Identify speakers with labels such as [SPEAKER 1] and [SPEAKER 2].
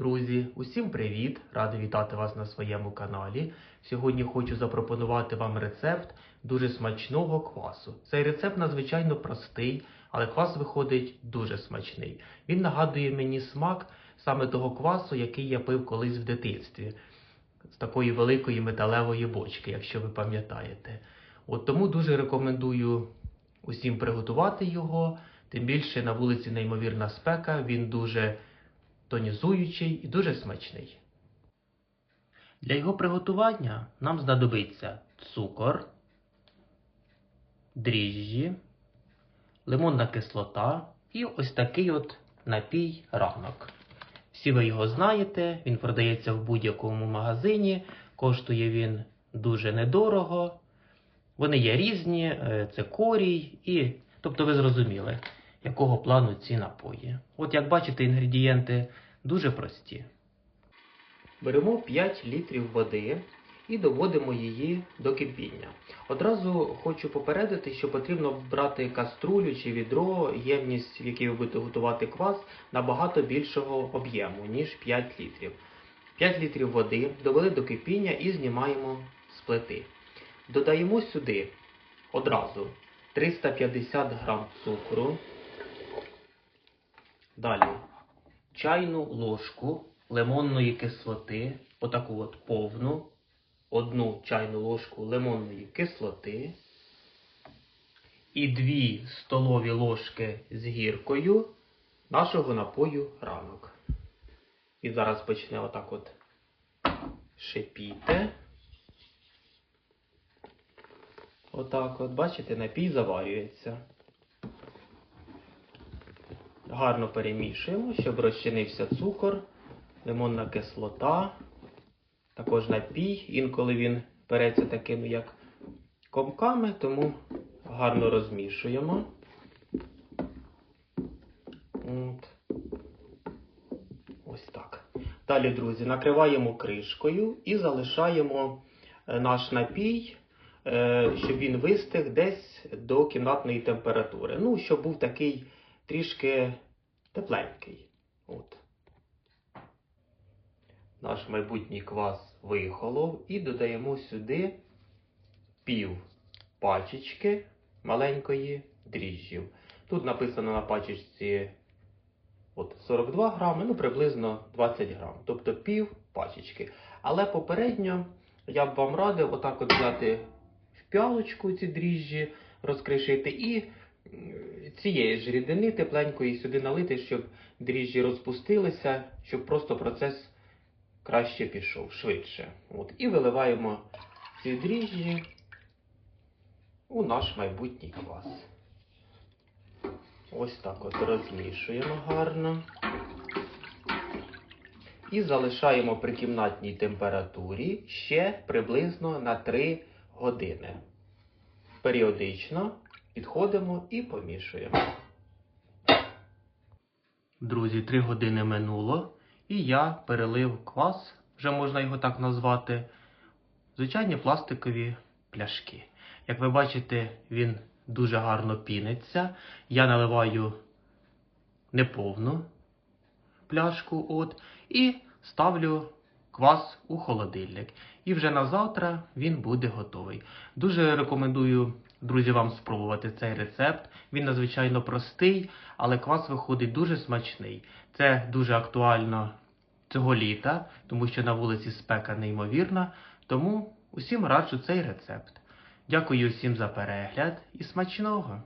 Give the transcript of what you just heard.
[SPEAKER 1] Друзі, усім привіт! Радий вітати вас на своєму каналі. Сьогодні хочу запропонувати вам рецепт дуже смачного квасу. Цей рецепт надзвичайно простий, але квас виходить дуже смачний. Він нагадує мені смак саме того квасу, який я пив колись в дитинстві, з такої великої металевої бочки, якщо ви пам'ятаєте. От тому дуже рекомендую усім приготувати його. Тим більше на вулиці неймовірна спека, він дуже тонізуючий і дуже смачний. Для його приготування нам знадобиться цукор, дріжджі, лимонна кислота і ось такий от напій ранок. Всі ви його знаєте, він продається в будь-якому магазині, коштує він дуже недорого. Вони є різні, е, це корій і. Тобто ви зрозуміли, якого плану ці напої. От як бачите, інгредієнти дуже прості. Беремо 5 літрів води і доводимо її до кипіння. Одразу хочу попередити, що потрібно брати каструлю чи відро, ємність, в якій ви будете готувати квас, набагато більшого об'єму, ніж 5 літрів. 5 літрів води довели до кипіння і знімаємо з плити. Додаємо сюди одразу 350 грам цукру. Далі чайну ложку лимонної кислоти, отаку от повну, одну чайну ложку лимонної кислоти і 2 столові ложки з гіркою нашого напою ранок. І зараз почне отак от шипіти. Отак от, бачите, напій заварюється. Гарно перемішуємо, щоб розчинився цукор, лимонна кислота, також напій. Інколи він береться такими, як комками, тому гарно розмішуємо. От. Ось так. Далі, друзі, накриваємо кришкою і залишаємо е, наш напій, е, щоб він вистиг десь до кімнатної температури. Ну, щоб був такий трішки тепленький. От. Наш майбутній квас вихолов і додаємо сюди пів пачечки маленької дріжджів. Тут написано на пачечці от 42 грами, ну приблизно 20 грам, тобто пів пачечки. Але попередньо я б вам радив отак от взяти в пялочку ці дріжджі, розкришити і цієї ж рідини тепленької сюди налити, щоб дріжджі розпустилися, щоб просто процес краще пішов, швидше. От. І виливаємо ці дріжджі у наш майбутній квас. Ось так от розмішуємо гарно. І залишаємо при кімнатній температурі ще приблизно на 3 години. Періодично підходимо і помішуємо. Друзі, 3 години минуло, і я перелив квас, вже можна його так назвати, звичайні пластикові пляшки. Як ви бачите, він дуже гарно піниться. Я наливаю неповну пляшку от, і ставлю квас у холодильник. І вже на завтра він буде готовий. Дуже рекомендую, друзі, вам спробувати цей рецепт. Він надзвичайно простий, але квас виходить дуже смачний. Це дуже актуально цього літа, тому що на вулиці спека неймовірна. Тому усім раджу цей рецепт. Дякую всім за перегляд і смачного!